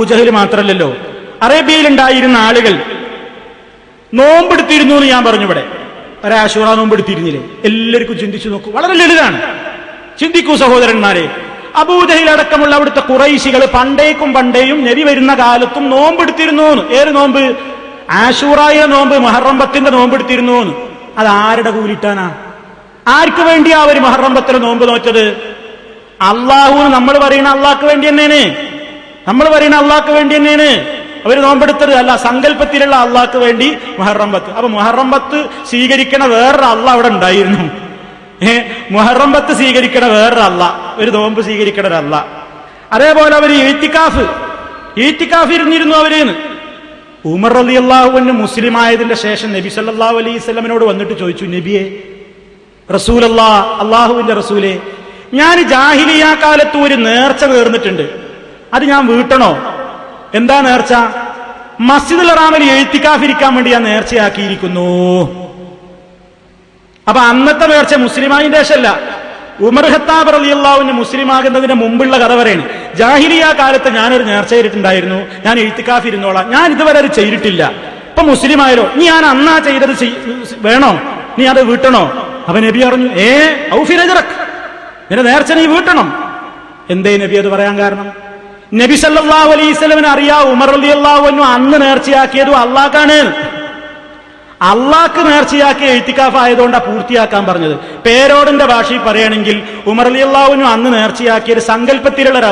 അബൂജഹൽ മാത്രല്ലല്ലോ. അറേബ്യയിൽ ഉണ്ടായിരുന്ന ആളുകൾ നോമ്പെടുത്തിരുന്നു എന്ന് ഞാൻ പറഞ്ഞു ഇവിടെ. ഒരാശുറ നോമ്പെടുത്തിരുന്നില്ലേ? എല്ലാവർക്കും ചിന്തിച്ചു നോക്കൂ. വളരെ ലളിതാണ്. ചിന്തിക്കൂ സഹോദരന്മാരെ അബൂജഹിൽ അടക്കമുള്ള അവിടുത്തെ കുറൈശികൾ പണ്ടേക്കും പണ്ടേയും നബി വരുന്ന കാലത്തും നോമ്പെടുത്തിരുന്നു. ഏത് നോമ്പ്? ആശൂറായ നോമ്പ് മഹറമ്പത്തിന്റെ നോമ്പെടുത്തിരുന്നു. അത് ആരുടെ കൂലിട്ടാനാ? ആർക്ക് വേണ്ടിയാ അവർ മഹറമ്പത്തിലെ നോമ്പ് നോറ്റത്? അള്ളാഹു നമ്മൾ പറയുന്ന അള്ളാഹ്ക്ക് വേണ്ടി തന്നെയാണ്. നമ്മൾ പറയുന്ന അള്ളാഹ്ക്ക് വേണ്ടി തന്നെയാണ് അവർ നോമ്പെടുത്തത്. അല്ല സങ്കല്പത്തിലുള്ള അള്ളാഹ്ക്ക് വേണ്ടി മുഹറമ്പത്ത്. അപ്പൊ മുഹറമ്പത്ത് സ്വീകരിക്കണ വേറൊരു അള്ള അവിടെ ഉണ്ടായിരുന്നു. ഏ മുഹറമ്പത്ത് സ്വീകരിക്കണ വേറൊരു അല്ല ഒരു നോമ്പ് സ്വീകരിക്കണ ഒരല്ല അതേപോലെ അവർ ഈറ്റിക്കാഫ് ഈറ്റിക്കാഫ് ഇരുന്നിരുന്നു അവരേന്ന്. ഉമർ അലി അള്ളാഹുവിന് മുസ്ലിം ആയതിന്റെ ശേഷം നബി സല്ലാഹു അലൈഹി വന്നിട്ട് ചോദിച്ചു നബിയെ റസൂലല്ലാ അള്ളാഹുവിന്റെ റസൂലെ ഞാൻ ജാഹിലിയ കാലത്ത് ഒരു നേർച്ച നേർന്നിട്ടുണ്ട്. അത് ഞാൻ വീട്ടണോ? എന്താ നേർച്ച? മസ്ജിദുൽ റാമിൽ എഴുത്തിക്കാഫിരിക്കാൻ വേണ്ടി ഞാൻ നേർച്ചയാക്കിയിരിക്കുന്നു. അപ്പൊ അന്നത്തെ നേർച്ച മുസ്ലിമായിന്റെ ദേശമല്ല. ഉമർ ഹത്താബ് അലി മുസ്ലിമാകുന്നതിന് മുമ്പുള്ള കഥ പറയാണ്. ജാഹിലിയ കാലത്ത് ഞാനൊരു നേർച്ച ചെയ്തിട്ടുണ്ടായിരുന്നു. ഞാൻ എഴുത്തിക്കാഫ് ഇരുന്നോളാം. ഞാൻ ഇതുവരെ അത് ചെയ്തിട്ടില്ല. ഇപ്പൊ മുസ്ലിം ആയാലോ നീ ഞാൻ അന്നാ ചെയ്തത് ചെയ്- വേണോ? നീ അത് വീട്ടണോ? അവൻ നബി പറഞ്ഞു ഏ ഔഫിറക്ക് നിന്റെ നേർച്ച നീ വീട്ടണം. എന്തേ നബി അത് പറയാൻ കാരണം? നബി സല്ലല്ലാഹു അലൈഹി അറിയാ ഉമർ അലി അള്ളാഹു അന്ന് നേർച്ചയാക്കിയതും അള്ളാഹ്ക്കാണ് അള്ളാഹ്ക്ക് നേർച്ചയാക്കി എഴുത്തിക്കാഫ് ആയതുകൊണ്ടാണ് പൂർത്തിയാക്കാൻ പറഞ്ഞത്. പേരോടിന്റെ ഭാഷയിൽ പറയുകയാണെങ്കിൽ ഉമർ അലി അള്ളാഹുവിനും അന്ന് നേർച്ചയാക്കിയ ഒരു സങ്കല്പത്തിലുള്ള ഒരു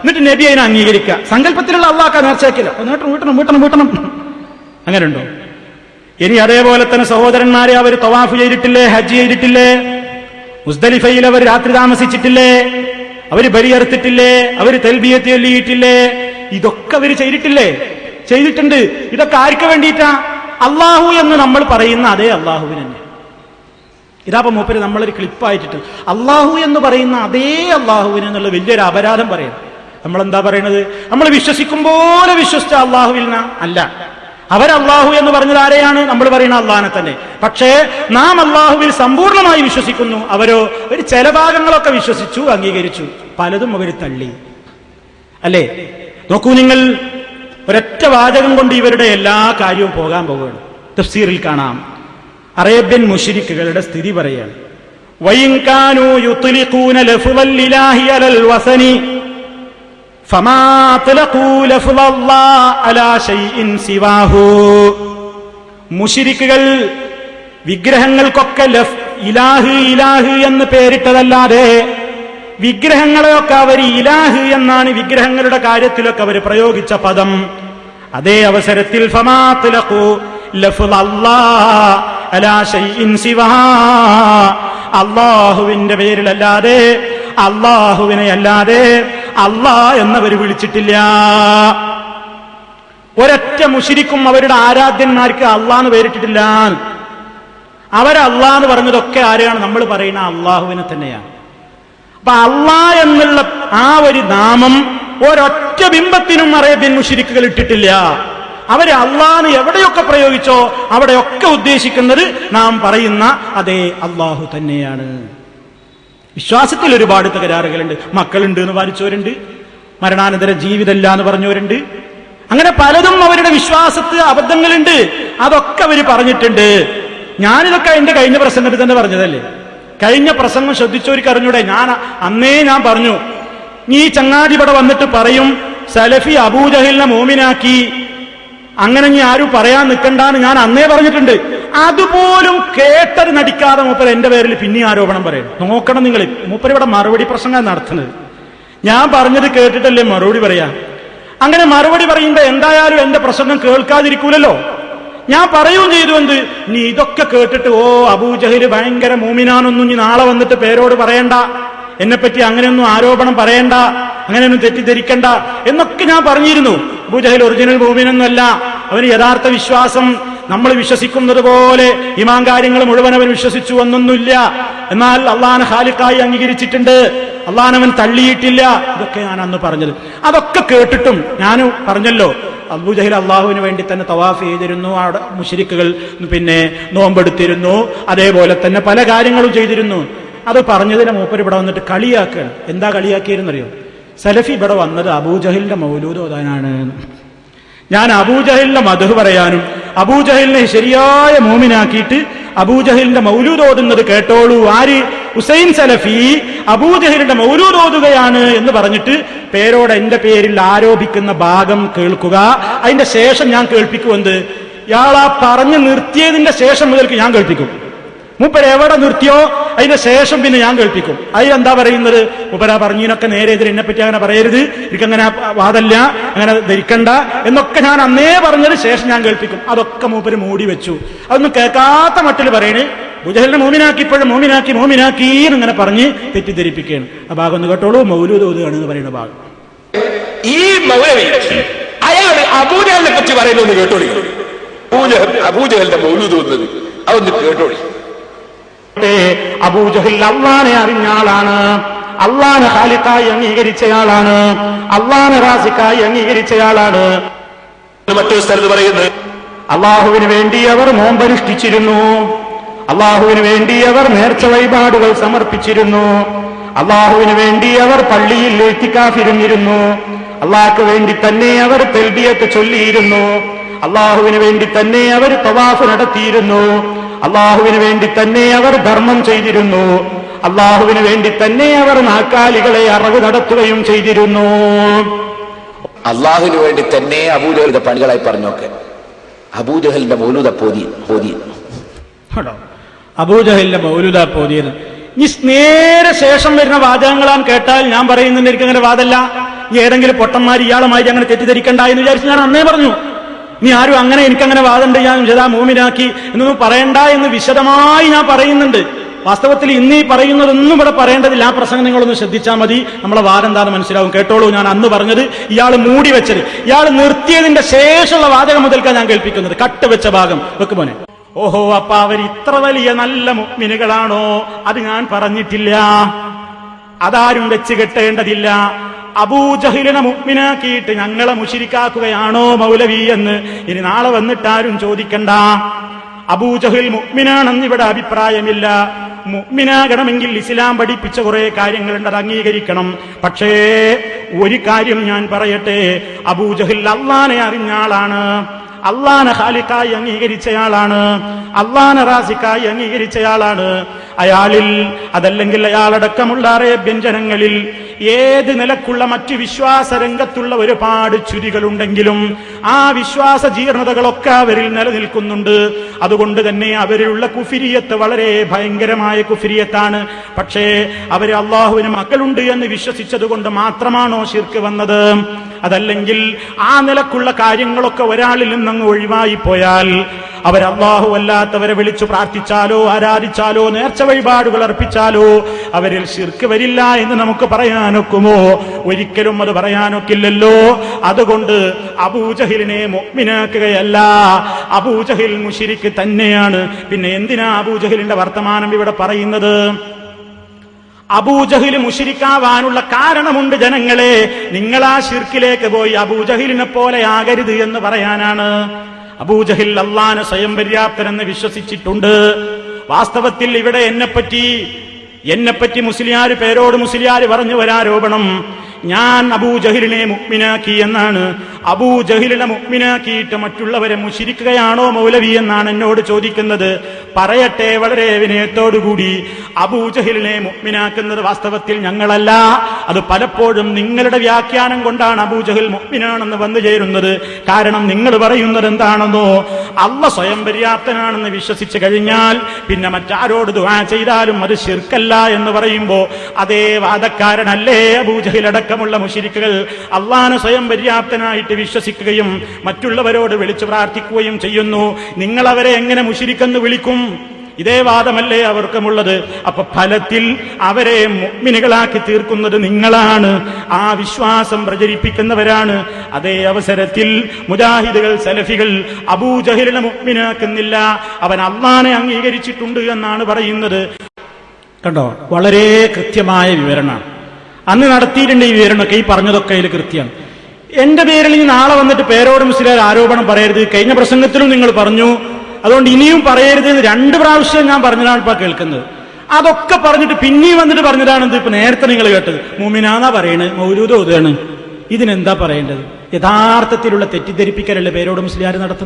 എന്നിട്ട് നബി അതിനെ അംഗീകരിക്കുക. സങ്കല്പത്തിലുള്ള അള്ളാഹ്ക്ക നേർച്ചയാക്കില്ല നേട്ടം വീട്ടണം വീട്ടണം വീട്ടണം. അങ്ങനെ ഉണ്ടോ ഇനി അതേപോലെ തന്നെ സഹോദരന്മാരെ അവർ തവാഫ് ചെയ്തിട്ടില്ലേ ഹജ്ജ് ചെയ്തിട്ടില്ലേ? മുസ്ദലിഫയിൽ അവർ രാത്രി താമസിച്ചിട്ടില്ലേ? അവർ ബലിയറുത്തിട്ടില്ലേ? അവർ തെൽബിയത്ത് ചൊല്ലിയിട്ടില്ലേ? ഇതൊക്കെ അവർ ചെയ്തിട്ടില്ലേ? ചെയ്തിട്ടുണ്ട്. ഇതൊക്കെ ആർക്ക് വേണ്ടിയിട്ടാ? അള്ളാഹു എന്ന് നമ്മൾ പറയുന്ന അതേ അള്ളാഹുവിന് തന്നെ. ഇതാപ്പോ മൂപ്പര് നമ്മളൊരു ക്ലിപ്പായിട്ടിട്ട് അള്ളാഹു എന്ന് പറയുന്ന അതേ അള്ളാഹുവിന് എന്നുള്ള വലിയൊരു അപരാധം പറയാം. നമ്മളെന്താ പറയണത്? നമ്മൾ വിശ്വസിക്കും പോലെ വിശ്വസിച്ച അള്ളാഹുവിൽ അല്ല. അവരല്ലാഹു എന്ന് പറഞ്ഞത് ആരെയാണ്? നമ്മൾ പറയുന്ന അള്ളാഹനെ തന്നെ. പക്ഷേ നാം അള്ളാഹുവിൽ സമ്പൂർണമായി വിശ്വസിക്കുന്നു. അവരോ ഒരു ചില ഭാഗങ്ങളൊക്കെ വിശ്വസിച്ചു അംഗീകരിച്ചു. പലതും അവർ തള്ളി. അല്ലേ? നോക്കൂ നിങ്ങൾ ഒരൊറ്റ വാചകം കൊണ്ട് ഇവരുടെ എല്ലാ കാര്യവും പോകാൻ പോവുകയാണ്. തഫ്സീറിൽ കാണാം. അറേബ്യൻ മുഷിരിക്കുകളുടെ സ്ഥിതി പറയാണ് മുഷിരിക്കുകൾ വിഗ്രഹങ്ങൾക്കൊക്കെ ലഫ് ഇലാഹ് ഇലാഹ് എന്ന് പേരിട്ടതല്ലാതെ വിഗ്രഹങ്ങളെയൊക്കെ അവർ ഇലാഹ് എന്നാണ് വിഗ്രഹങ്ങളുടെ കാര്യത്തിലൊക്കെ അവർ പ്രയോഗിച്ച പദം. അതേ അവസരത്തിൽ അള്ളാഹുവിന്റെ പേരിലല്ലാതെ അള്ളാഹുവിനെ അല്ലാതെ അള്ളാ എന്നവർ വിളിച്ചിട്ടില്ല. ഒരൊറ്റ മുഷിരിക്കും അവരുടെ ആരാധ്യന്മാർക്ക് അള്ളാന്ന് പേരിട്ടിട്ടില്ല. അവരല്ലാന്ന് പറഞ്ഞതൊക്കെ ആരെയാണ് നമ്മൾ പറയുന്ന അള്ളാഹുവിനെ തന്നെയാണ്. അപ്പൊ അള്ളാ എന്നുള്ള ആ ഒരു നാമം ഒരൊറ്റ ബിംബത്തിനും അറേബ്യൻ മുഷിരിക്കുകൾ ഇട്ടിട്ടില്ല. അവർ അള്ളാന്ന് എവിടെയൊക്കെ പ്രയോഗിച്ചോ അവിടെയൊക്കെ ഉദ്ദേശിക്കുന്നത് നാം പറയുന്ന അതേ അള്ളാഹു തന്നെയാണ്. വിശ്വാസത്തിൽ ഒരുപാട് തകരാറുകളുണ്ട്. മക്കളുണ്ട് എന്ന് വാരിച്ചവരുണ്ട് മരണാനന്തര ജീവിതമില്ല എന്ന് പറഞ്ഞവരുണ്ട്. അങ്ങനെ പലതും അവരുടെ വിശ്വാസത്തിൽ അബദ്ധങ്ങളുണ്ട്. അതൊക്കെ അവർ പറഞ്ഞിട്ടുണ്ട്. ഞാനിതൊക്കെ എന്റെ കഴിഞ്ഞ പ്രസംഗത്തിൽ തന്നെ പറഞ്ഞതല്ലേ? കഴിഞ്ഞ പ്രസംഗം ശ്രദ്ധിച്ചവർക്ക് അറിഞ്ഞൂടെ? ഞാൻ അന്നേ ഞാൻ പറഞ്ഞു നീ ചങ്ങാതി ഇവിടെ വന്നിട്ട് പറയും സലഫി അബൂജഹലിനെ മോമിനാക്കി അങ്ങനെ ഇനി ആരും പറയാൻ നിൽക്കണ്ടെന്ന് ഞാൻ അന്നേ പറഞ്ഞിട്ടുണ്ട്. അതുപോലും കേട്ടത് നടിക്കാതെ മൂപ്പർ എന്റെ പേരിൽ പിന്നെ ആരോപണം പറയും. നോക്കണം നിങ്ങൾ മൂപ്പർ ഇവിടെ മറുപടി പ്രസംഗം നടത്തുന്നത്. ഞാൻ പറഞ്ഞത് കേട്ടിട്ടല്ലേ മറുപടി പറയാ? അങ്ങനെ മറുപടി പറയുമ്പോ എന്തായാലും എന്റെ പ്രസംഗം കേൾക്കാതിരിക്കൂലല്ലോ? ഞാൻ പറയുകയും ചെയ്തു എന്ത്? നീ ഇതൊക്കെ കേട്ടിട്ട് ഓ അബൂജഹിൽ ഭയങ്കര മൂമിനാനൊന്നും നീ നാളെ വന്നിട്ട് പേരോട് പറയണ്ട. എന്നെപ്പറ്റി അങ്ങനെയൊന്നും ആരോപണം പറയണ്ട. അങ്ങനെയൊന്നും തെറ്റിദ്ധരിക്കണ്ട. എന്നൊക്കെ ഞാൻ പറഞ്ഞിരുന്നു. അബൂജഹിൽ ഒറിജിനൽ മൂമിനൊന്നുമല്ല. അവന് യഥാർത്ഥ വിശ്വാസം നമ്മൾ വിശ്വസിക്കുന്നത് പോലെ ഇമാൻ കാര്യങ്ങൾ മുഴുവൻ അവൻ വിശ്വസിച്ചു എന്നൊന്നുമില്ല. എന്നാൽ അള്ളാഹനെ ഹാലിക്കായി അംഗീകരിച്ചിട്ടുണ്ട്. അള്ളാഹനവൻ തള്ളിയിട്ടില്ല. ഇതൊക്കെ ഞാൻ അന്ന് പറഞ്ഞത്. അതൊക്കെ കേട്ടിട്ടും ഞാൻ പറഞ്ഞല്ലോ. അബൂജഹിൽ അള്ളാഹുവിന് വേണ്ടി തന്നെ തവാഫ് ചെയ്തിരുന്നു. അവിടെ മുഷരിക്കുകൾ പിന്നെ നോമ്പെടുത്തിരുന്നു. അതേപോലെ തന്നെ പല കാര്യങ്ങളും ചെയ്തിരുന്നു. അത് പറഞ്ഞതിന് മൂപ്പർ ഇവിടെ വന്നിട്ട് കളിയാക്കുകയാണ്. എന്താ കളിയാക്കിയിരുന്നറിയോ സലഫി ഇവിടെ വന്നത് അബൂജഹലിന്റെ മൗലൂദ് ഓതാനാണ്. ഞാൻ അബൂജഹലിന്റെ മധു പറയാനും അബൂജഹലിനെ ശരിയായ മൂമിനാക്കിയിട്ട് അബൂജഹലിന്റെ മൗലൂദ് കേട്ടോളൂ. ആര്? ഹുസൈൻ സലഫി. അബൂജഹലിന്റെ മൗലൂദ് എന്ന് പറഞ്ഞിട്ട് പേരോടെ എന്റെ പേരിൽ ആരോപിക്കുന്ന ഭാഗം കേൾക്കുക. അതിന്റെ ശേഷം ഞാൻ കേൾപ്പിക്കുമെന്ത് ഇയാളാ പറഞ്ഞു നിർത്തിയതിന്റെ ശേഷം മുതൽക്ക് ഞാൻ കേൾപ്പിക്കും. മൂപ്പര് എവിടെ നിർത്തിയോ? അതിന് ശേഷം പിന്നെ ഞാൻ കേൾപ്പിക്കും. അതിൽ എന്താ പറയുന്നത്? മൂപ്പര പറഞ്ഞതിനൊക്കെ നേരെ എതിരെ എന്നെ പറ്റി അങ്ങനെ പറയരുത്. എനിക്കങ്ങനെ വാദല്ല. അങ്ങനെ ധരിക്കണ്ട. എന്നൊക്കെ ഞാൻ അന്നേ പറഞ്ഞതിന് ശേഷം ഞാൻ കേൾപ്പിക്കും. അതൊക്കെ മൂപ്പര് മൂടി വെച്ചു. അതൊന്നും കേൾക്കാത്ത മട്ടിൽ പറയണേ ബുജഹലിനെ മോമിനാക്കി ഇപ്പോഴും മോമിനാക്കി മോമിനാക്കി എന്നിങ്ങനെ പറഞ്ഞ് തെറ്റിദ്ധരിപ്പിക്കുകയാണ്. ആ ഭാഗം ഒന്ന് കേട്ടോളൂ. മൗലൂദ് എന്ന് പറയുന്ന ഭാഗം. ഈ മൗലവി അയാൾ അബൂജഹലിനെ പറ്റി പറയുന്നു കേട്ടോളി. അബൂജഹലിന്റെ മൗലൂദ് അതൊന്ന് കേട്ടോളി. അബൂജഹിൽ അള്ളാനെ അറിഞ്ഞ ആളാണ്. അള്ളാനെ ഹാലിക്കായി അംഗീകരിച്ചയാളാണ് അള്ളാനെ റാസിക്കായി അംഗീകരിച്ചയാളാണ് മറ്റൊരു സ്ഥലത്ത് പറയുന്നത് അള്ളാഹുവിന് വേണ്ടി അവർ നോമ്പനുഷ്ഠിച്ചിരുന്നു. അള്ളാഹുവിന് വേണ്ടി അവർ നേർച്ച വഴിപാടുകൾ സമർപ്പിച്ചിരുന്നു. അള്ളാഹുവിന് വേണ്ടി അവർ പള്ളിയിൽ എത്തിക്കാഫിരുന്നിരുന്നു അള്ളാഹ്ക്ക് വേണ്ടി തന്നെ അവർ തെൽബിയത്ത് ചൊല്ലിയിരുന്നു. അള്ളാഹുവിന് വേണ്ടി തന്നെ അവർ തവാഫ് നടത്തിയിരുന്നു. അള്ളാഹുവിന് വേണ്ടി തന്നെ അവർ ധർമ്മം ചെയ്തിരുന്നു. അള്ളാഹുവിന് വേണ്ടി തന്നെ അവർ നാക്കാലികളെ അറിവ് നടത്തുകയും ചെയ്തിരുന്നു. അള്ളാഹുവിന് വേണ്ടി തന്നെ അബൂജഹലിന്റെ പണികളായി പറഞ്ഞോക്കെ. അബൂജഹലിന്റെ മൗലൂദ പോതി പോതി. അബൂജഹലിന്റെ മൗലുത പോതിയത് ഇനി നേരെ ശേഷം വരുന്ന വാചകങ്ങളാൻ കേട്ടാൽ ഞാൻ പറയുന്നുണ്ട് എനിക്ക് അങ്ങനെ വാദല്ല ഏതെങ്കിലും പൊട്ടന്മാർ ഇയാളുമായി അങ്ങനെ തെറ്റിദ്ധരിക്കണ്ട എന്ന് വിചാരിച്ച് ഞാൻ അന്നേ പറഞ്ഞു. നീ ആരും അങ്ങനെ എനിക്കങ്ങനെ വാദമുണ്ട് ഞാൻ വിശദാ മൂമിനാക്കി എന്നൊന്നും പറയണ്ട എന്ന് വിശദമായി ഞാൻ പറയുന്നുണ്ട്. വാസ്തവത്തിൽ ഇന്ന് ഈ പറയുന്നതൊന്നും ഇവിടെ പറയേണ്ടതില്ല. ആ പ്രസംഗം നിങ്ങളൊന്ന് ശ്രദ്ധിച്ചാൽ മതി. നമ്മളെ വാദം എന്താണെന്ന് മനസ്സിലാവും. കേട്ടോളൂ ഞാൻ അന്ന് പറഞ്ഞത് ഇയാൾ മൂടി വെച്ചത്. ഇയാൾ നിർത്തിയതിന്റെ ശേഷമുള്ള വാചകം മുതൽക്കാണ് ഞാൻ കേൾപ്പിക്കുന്നത്. കട്ട് വെച്ച ഭാഗം. വെക്കുമോനെ ഓഹോ അപ്പ അവർ ഇത്ര വലിയ നല്ല മുഗ്മിനുകളാണോ? അത് ഞാൻ പറഞ്ഞിട്ടില്ല. അതാരും വെച്ച് കെട്ടേണ്ടതില്ല. അബൂജഹിലിനെ മുഗ്മിനാക്കിയിട്ട് ഞങ്ങളെ മുഷിരിക്കാക്കുകയാണോ മൗലവി എന്ന് ഇനി നാളെ വന്നിട്ടാരും ചോദിക്കണ്ട. അബൂജഹിൽ മുഗ്മിനാണെന്ന് ഇവിടെ അഭിപ്രായമില്ല. മുഗ്മിനാകണമെങ്കിൽ ഇസ്ലാം പഠിപ്പിച്ച കുറെ കാര്യങ്ങളുണ്ട് അത് അംഗീകരിക്കണം. പക്ഷേ ഒരു കാര്യം ഞാൻ പറയട്ടെ. അബൂജഹിൽ അള്ളാനെ അറിഞ്ഞ ആളാണ്. അള്ളാന ഖാലിക്കായി അംഗീകരിച്ചയാളാണ് അള്ളാന റാസിക്കായി അംഗീകരിച്ചയാളാണ് അയാളിൽ അതല്ലെങ്കിൽ അയാളടക്കമുള്ള അറേബ്യൻ ജനങ്ങളിൽ ഏത് നിലക്കുള്ള മറ്റു വിശ്വാസ രംഗത്തുള്ള ഒരുപാട് ചുരികളുണ്ടെങ്കിലും ആ വിശ്വാസ ജീർണതകളൊക്കെ അവരിൽ നിലനിൽക്കുന്നുണ്ട്. അതുകൊണ്ട് തന്നെ അവരിലുള്ള കുഫിരിയത്ത് വളരെ ഭയങ്കരമായ കുഫിരിയത്താണ്. പക്ഷേ അവർ അള്ളാഹുവിന് മക്കളുണ്ട് എന്ന് വിശ്വസിച്ചതുകൊണ്ട് മാത്രമാണോ ശിർക്ക് വന്നത്? അതല്ലെങ്കിൽ ആ നിലക്കുള്ള കാര്യങ്ങളൊക്കെ ഒരാളിൽ നിന്നങ്ങ് ഒഴിവായി പോയാൽ അള്ളാഹു അല്ലാത്തവരെ വിളിച്ചു പ്രാർത്ഥിച്ചാലോ ആരാധിച്ചാലോ നേർച്ച വഴിപാടുകൾ അർപ്പിച്ചാലോ അവരിൽ ശിർക്ക് വരില്ല എന്ന് നമുക്ക് പറയാനൊക്കുമോ? ഒരിക്കലും അത് പറയാനൊക്കില്ലല്ലോ. അതുകൊണ്ട് അബൂജഹിലിനെ മൊഗ്മിനാക്കുകയല്ല അബൂജഹിൽ മുഷിരിക്ക് തന്നെയാണ്. പിന്നെ എന്തിനാ അബൂജഹിലിന്റെ വർത്തമാനം ഇവിടെ പറയുന്നത്? അബൂജഹിൽ മുഷിരിക്കാവാനുള്ള കാരണമുണ്ട് ജനങ്ങളെ. നിങ്ങൾ ആ പോയി അബൂജഹിലിനെ പോലെ ആകരുത് എന്ന് പറയാനാണ്. അബൂജഹിൽ അള്ളാന് സ്വയം പര്യാപ്തനെന്ന് വിശ്വസിച്ചിട്ടുണ്ട്. വാസ്തവത്തിൽ ഇവിടെ എന്നെപ്പറ്റി എന്നെപ്പറ്റി മുസ്ലിയാർ പേരോട് മുസ്ലിയാർ പറഞ്ഞു ഒരാരോപണം ഞാൻ അബൂജഹിലിനെ മുക്മിനാക്കി എന്നാണ്. അബൂജഹിലിനെ മുക്മിനാക്കിയിട്ട് മറ്റുള്ളവരെ മുഷിരിക്കുകയാണോ മൗലവി എന്നാണ് എന്നോട് ചോദിക്കുന്നത്. പറയട്ടെ വളരെ വിനയത്തോടുകൂടി. അബൂജഹിലിനെ മുക്മിനാക്കുന്നത് വാസ്തവത്തിൽ ഞങ്ങളല്ല. അത് പലപ്പോഴും നിങ്ങളുടെ വ്യാഖ്യാനം കൊണ്ടാണ് അബൂജഹിൽ മുക്മിനാണെന്ന് വന്നു ചേരുന്നത്. കാരണം നിങ്ങൾ പറയുന്നത് എന്താണെന്നോ അല്ല സ്വയം പര്യാപ്തനാണെന്ന് വിശ്വസിച്ചു കഴിഞ്ഞാൽ പിന്നെ മറ്റാരോട് ദുആ ചെയ്താലും അത് ശിർക്കല്ല എന്ന് പറയുമ്പോ അതേ വാദക്കാരനല്ലേ അബൂജഹിൽ അടക്കമുള്ള മുഷിരിക്കുകൾ അള്ളാനെ സ്വയം പര്യാപ്തനായിട്ട് വിശ്വസിക്കുകയും മറ്റുള്ളവരോട് വിളിച്ചു പ്രാർത്ഥിക്കുകയും ചെയ്യുന്നു. നിങ്ങൾ അവരെ എങ്ങനെ മുഷിരിക്കെന്ന് വിളിക്കും? ഇതേ വാദമല്ലേ അവർക്കുമുള്ളത്. അപ്പൊ ഫലത്തിൽ അവരെ മുഗ്മിനുകളാക്കി തീർക്കുന്നത് നിങ്ങളാണ്. ആ വിശ്വാസം പ്രചരിപ്പിക്കുന്നവരാണ്. അതേ അവസരത്തിൽ മുജാഹിദുകൾ സലഫികൾ അബൂജഹിലിനെ മുഗ്മിനാക്കുന്നില്ല അവൻ അള്ളാനെ അംഗീകരിച്ചിട്ടുണ്ട് എന്നാണ് പറയുന്നത്. കണ്ടോ? വളരെ കൃത്യമായ വിവരണമാണ്. അന്ന് നടത്തിയിട്ടുണ്ട് ഈ വിവരണമൊക്കെ ഈ പറഞ്ഞതൊക്കെ അതിൽ കൃത്യമാണ്. എന്റെ പേരിൽ ഇനി നാളെ വന്നിട്ട് പേരോട് മുസ്ലിം ആരോപണം പറയരുത്. കഴിഞ്ഞ പ്രസംഗത്തിലും നിങ്ങൾ പറഞ്ഞു. അതുകൊണ്ട് ഇനിയും പറയരുത് എന്ന് രണ്ട് പ്രാവശ്യം ഞാൻ പറഞ്ഞതാണ് ഇപ്പൊ കേൾക്കുന്നത്. അതൊക്കെ പറഞ്ഞിട്ട് പിന്നെയും വന്നിട്ട് പറഞ്ഞതാണ് എന്ത് ഇപ്പൊ നേരത്തെ നിങ്ങൾ കേട്ടത്. മൂമിനാന്നാ പറയണ് മൗലൂദ് ഓതുകയാണ്. ഇതിനെന്താ പറയേണ്ടത്? യഥാർത്ഥത്തിലുള്ള തെറ്റിദ്ധരിപ്പിക്കലല്ലേ പേരോട് മുസ്ലിയാർ നടത്തുന്നത്?